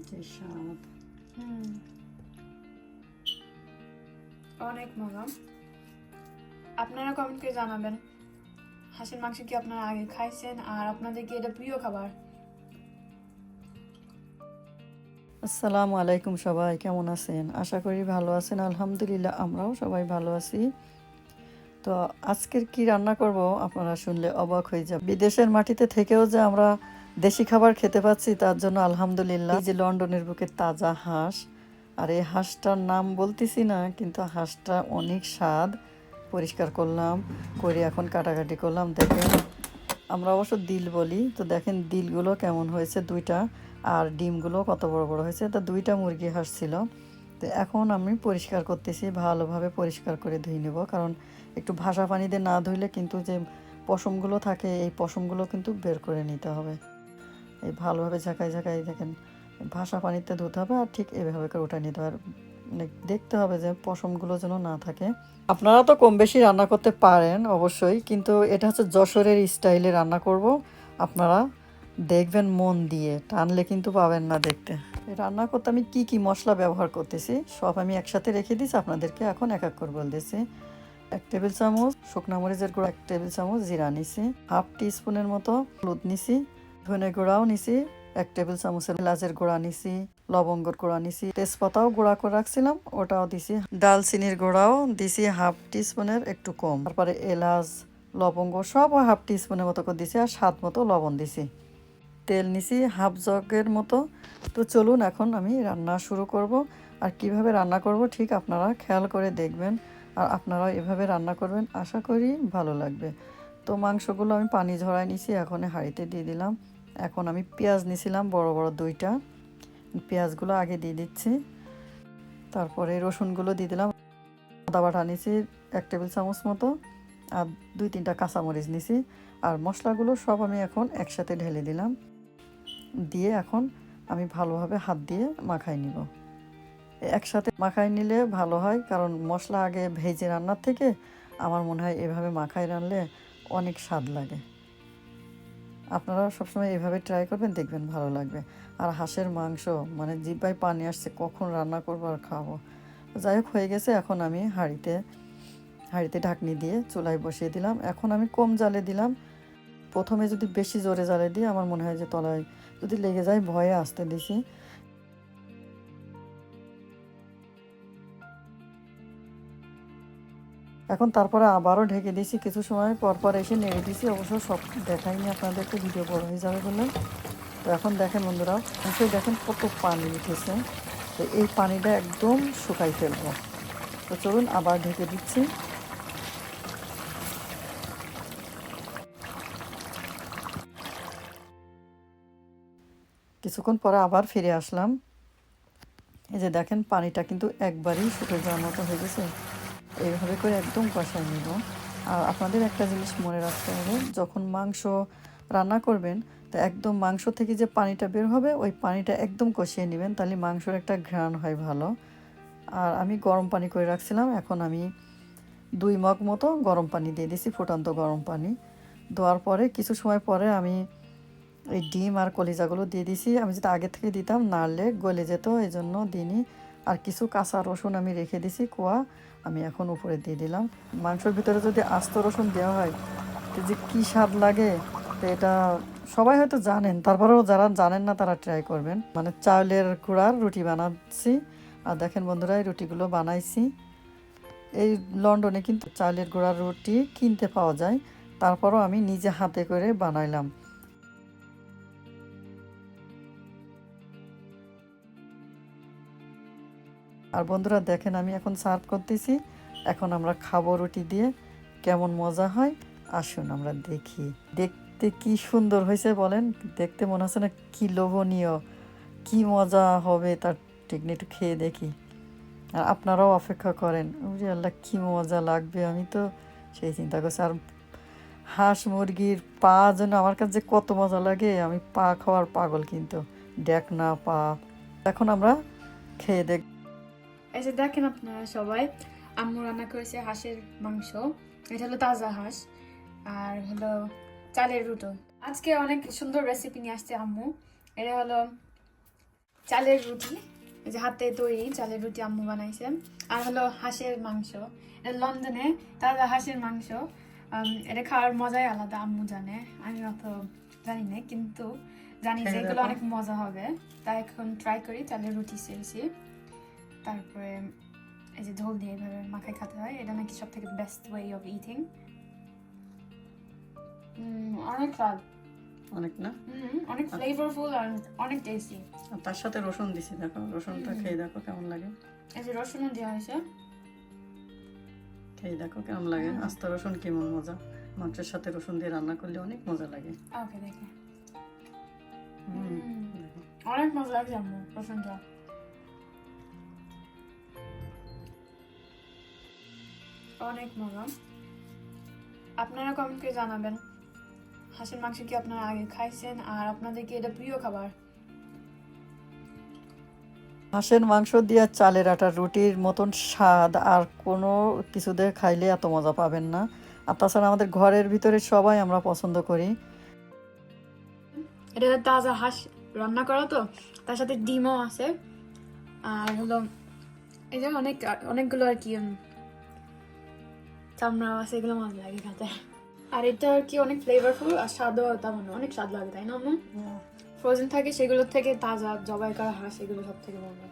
যে স্বাদ হুম। অনেক মজা। আপনারা কমেন্ট করে জানাবেন। হাঁসের মাংস কি আপনারা আগে খাইছেন? আর আপনাদের কি এটা প্রিয় খাবার? আসসালামু আলাইকুম সবাই কেমন আছেন? আশা করি ভালো আছেন। আলহামদুলিল্লাহ আমরাও সবাই ভালো আছি। তো আজকের কি রান্না করব আপনারা শুনলে অবাক হয়ে যাবে বিদেশের মাটিতে থেকেও যে আমরা দেশি খাবার খেতে পাচ্ছি, তার জন্য আলহামদুলিল্লাহ। যে লন্ডনের বুকে তাজা হাঁস, আর এই হাঁসটার নাম বলতেছি না, কিন্তু হাঁসটা অনেক স্বাদ। পরিষ্কার করলাম, করে এখন কাটাকাটি করলাম। দেখেন, আমরা অবশ্য দিল বলি, তো দেখেন দিলগুলো কেমন হয়েছে দুইটা, আর ডিমগুলো কত বড় বড় হয়েছে। তো দুইটা মুরগি হাঁস ছিল। তো এখন আমি পরিষ্কার করতেছি, ভালোভাবে পরিষ্কার করে ধুই নেব, কারণ একটু ভাসা পানিতে না ধুইলে কিন্তু যে পশমগুলো থাকে, এই পশমগুলো কিন্তু বের করে নিতে হবে। এই ভালোভাবে ঝাঁকাই ঝাঁকাই দেখেন ভাসা পানিতে ধুতে হবে আর ঠিক এভাবে করে ওটা নিতে হবে। মানে দেখতে হবে যে পশমগুলো যেন না থাকে। আপনারা তো কম বেশি রান্না করতে পারেন অবশ্যই, কিন্তু এটা হচ্ছে যশোরের স্টাইলে রান্না করব। আপনারা দেখবেন মন দিয়ে, টানলে কিন্তু পাবেন না দেখতে। রান্না করতে আমি কি কি মশলা ব্যবহার করতেছি, সব আমি একসাথে রেখে দিয়েছি আপনাদেরকে এখন এক এক করে বলতেছি। এক টেবিল চামচ শুকনা মরিচের গুঁড়ো, এক টেবিল চামচ জিরা নিছি, হাফ টি স্পুনের মতো হলুদ নিছি। ধনে গুঁড়াও নিছি, এক টেবিল চামচের এলাচের গুঁড়া নিছি, লবঙ্গর গুঁড়া নিছি, তেজপাতাও গুঁড়া করে রাখছিলাম, ওটাও দিছি। ডালচিনির গুঁড়াও দিছি হাফ টি স্পুনের একটু কম। তারপরে এলাচ, লবঙ্গ সব হাফ টি স্পুনের মতো করে দিছি আর স্বাদ মতো লবণ দিছি। তেল নিছি হাফ জগের মতো। তো চলুন এখন আমি রান্না শুরু করব। আর কীভাবে রান্না করব ঠিক আপনারা খেয়াল করে দেখবেন। আর আপনারা এভাবে রান্না করবেন, আশা করি ভালো লাগবে। তো মাংসগুলো আমি পানি ঝরাই নিছি, এখন হাঁড়িতে দিয়ে দিলাম। এখন আমি পেঁয়াজ নিছিলাম বড় বড় দুইটা। পেঁয়াজগুলো আগে দিয়ে দিচ্ছি। তারপরে রসুনগুলো দিয়ে দিলাম। আদা বাটা নিছি এক টেবিল চামচ মতো। আর দুই তিনটা কাঁচামরিচ নিছি আর মশলাগুলো সব আমি এখন একসাথে ঢেলে দিলাম। দিয়ে এখন আমি ভালোভাবে হাত দিয়ে মাখাই নিব। একসাথে মাখাই নিলে ভালো হয়, কারণ মশলা আগে ভেজে রান্নার থেকে আমার মনে হয় এভাবে মাখাই রানলে অনেক স্বাদ লাগে। আপনারা সবসময় এভাবে ট্রাই করবেন, দেখবেন ভালো লাগবে। আর হাঁসের মাংস মানে জিব্বায় পানি আসছে, কখন রান্না করব আর খাব। যাই হোক, হয়ে গেছে, এখন আমি হাঁড়িতে হাঁড়িতে ঢাকনি দিয়ে চুলায় বসিয়ে দিলাম। এখন আমি কম জালে দিলাম। প্রথমে যদি বেশি জোরে জ্বালে দিই, আমার মনে হয় যে তলায় যদি লেগে যায়, ভয়ে আসতে দিছি। এখন তারপরে আবারও ঢেকে দিয়েছি কিছু সময় পর পর এসে নেড়ে দিয়েছি। অবশ্য সব দেখাইনি আপনাদেরকে, ভিডিও বড় হয়ে যাবে বলে তো এখন দেখেন বন্ধুরা অবশ্যই দেখেন কত পানি উঠেছে। তো এই পানিটা একদম শুকাই ফেলব। তো চলুন আবার ঢেকে দিচ্ছি। কিছুক্ষণ পরে আবার ফিরে আসলাম। এই যে দেখেন, পানিটা কিন্তু একবারই শুকে যাওয়ার মতো হয়ে গেছে। এইভাবে করে একদম কষাই নিব। আর আপনাদের একটা জিনিস মনে রাখতে হবে, যখন মাংস রান্না করবেন, তো একদম মাংস থেকে যে পানিটা বের হবে, ওই পানিটা একদম কষিয়ে নেবেন, তাহলে মাংসর একটা ঘ্রাণ হয় ভালো। আর আমি গরম পানি করে রাখছিলাম, এখন আমি দুই মগ মতো গরম পানি দিয়ে দিছি, ফুটান্ত গরম পানি। দেওয়ার পরে, কিছু সময় পরে আমি এই ডিম আর কলিজাগুলো দিয়ে দিছি। আমি যদি আগে থেকে দিতাম, নাড়লে গলে যেত এই জন্য দিইনি। আর কিছু কাঁচা রসুন আমি রেখে দিছি, কোয়া আমি এখন উপরে দিয়ে দিলাম। মাংসের ভিতরে যদি আস্ত রসুন দেওয়া হয় যে কী স্বাদ লাগে, তো এটা সবাই হয়তো জানেন, তারপরেও যারা জানেন না তারা ট্রাই করবেন। মানে চাউলের গুঁড়ার রুটি বানাচ্ছি। আর দেখেন বন্ধুরা, এই রুটিগুলো বানাইছি। এই লন্ডনে কিন্তু চাউলের গুঁড়ার রুটি কিনতে পাওয়া যায়, তারপরও আমি নিজে হাতে করে বানাইলাম। আর বন্ধুরা দেখেন, আমি এখন সার্ভ করতেছি। এখন আমরা খাব রুটি দিয়ে, কেমন মজা হয়। আসুন আমরা দেখি। দেখতে কি সুন্দর হয়েছে বলেন। দেখতে মনে হচ্ছে না কি লোভনীয়, কি মজা হবে তার টেকনি একটু খেয়ে দেখি। আর আপনারাও অপেক্ষা করেন ওরে আল্লাহ, কি মজা লাগবে, আমি তো সেই চিন্তা করছি। আর হাঁস মুরগির পা যেন আমার কাছে কত মজা লাগে, আমি পা খাওয়ার পাগল কিন্তু। দেখ না পা। এখন আমরা খেয়ে দেখ এই যে দেখেন আপনারা সবাই আম্মু রান্না করেছে হাঁসের মাংস। এটা হলো তাজা হাঁস আর হলো চালের রুটো। আজকে অনেক সুন্দর রেসিপি নিয়ে আসছে আম্মু। এটা হলো চালের রুটি যে হাতে তৈরি চালের রুটি আম্মু বানাইছে। আর হলো হাঁসের মাংস এটা লন্ডনে তাজা হাঁসের মাংস। এটা খাওয়ার মজাই আলাদা আম্মু জানে। আমি অত জানি না কিন্তু জানি যে এগুলো অনেক মজা হবে। তাই এখন ট্রাই করি চালের রুটি চেয়েছি তারপরে এই যে ঝোল দিয়ে এইভাবে মাখায় খাতে হয় এটা নাকি সব থেকে বেস্ট ওয়ে অফ ইটিং অনেক স্বাদ। অনেক না? অনেক ফ্লেভারফুল আর অনেক টেস্টি আর তার সাথে রসুন দিছি দেখো রসুনটা খেয়ে দেখো কেমন লাগে। এই যে রসুনও দেওয়া হয়েছে। খেয়ে দেখো কেমন লাগে। আস্ত রসুন কেমন মজা। মাংসের সাথে রসুন দিয়ে রান্না করলে অনেক মজা লাগে। ওকে দেখে। অনেক মজা লাগছে রসুনটা। অনেক মজা আপনারা কমেন্ট করে জানাবেন হাঁসের মাংস কি আপনারা আগে খাইছেন আর আপনাদের কি এটা প্রিয় খাবার? হাঁসের মাংস দিয়ে চালের আটার রুটির মতন স্বাদ আর কোনো কিছুতে খাইলে এত মজা পাবেন না। আর তাছাড়া আমাদের ঘরের ভিতরে সবাই আমরা পছন্দ করি। এটা তাজা হাঁস রান্না করা তো তার সাথে ডিমও আছে। আর হলো এই যে অনেক অনেকগুলো আর কি উম, চামড়াও আছে এগুলো মজা লাগে খেতে। আর এটা আর কি অনেক ফ্লেভারফুল আর স্বাদও তেমন অনেক স্বাদ লাগে তাই না ফ্রোজেন থাকে সেগুলোর থেকে তাজা জবাই করা হাঁস এগুলো সব থেকে মজা